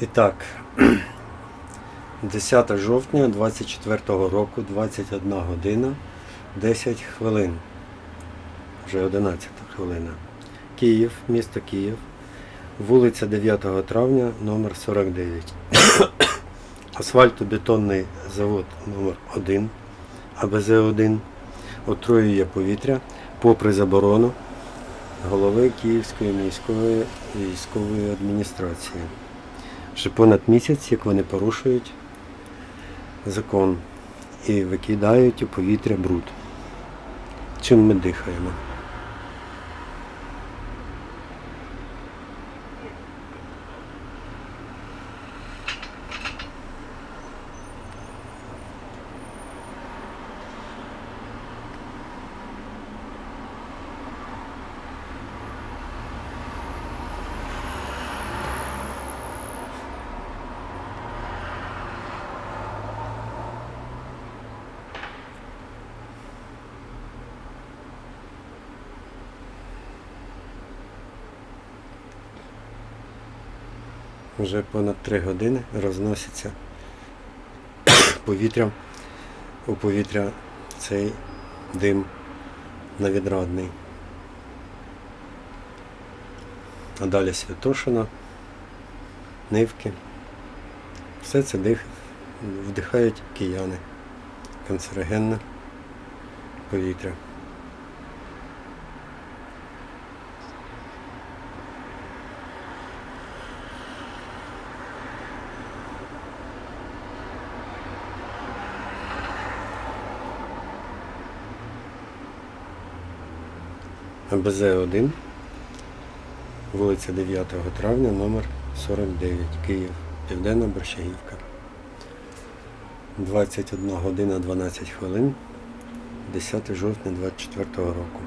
І так, 10 жовтня 24 року, 21 година, 10 хвилин. Вже 11 хвилина. Київ, місто Київ, вулиця 9 травня, номер 49. Асфальтобетонний завод номер 1 АБЗ-1 отруює повітря попри заборону голови Київської міської військової адміністрації. Вже понад місяць, як вони порушують закон і викидають у повітря бруд. Чим ми дихаємо? Вже понад три години розноситься повітря у повітря цей дим невідрадний. А далі Святошина, Нивки. Все це дих, вдихають кияни. Канцерогенне повітря. АБЗ-1, вулиця 9 травня, номер 49, Київ, Південна Борщагівка. 21 година 12 хвилин, 10 жовтня 24 року.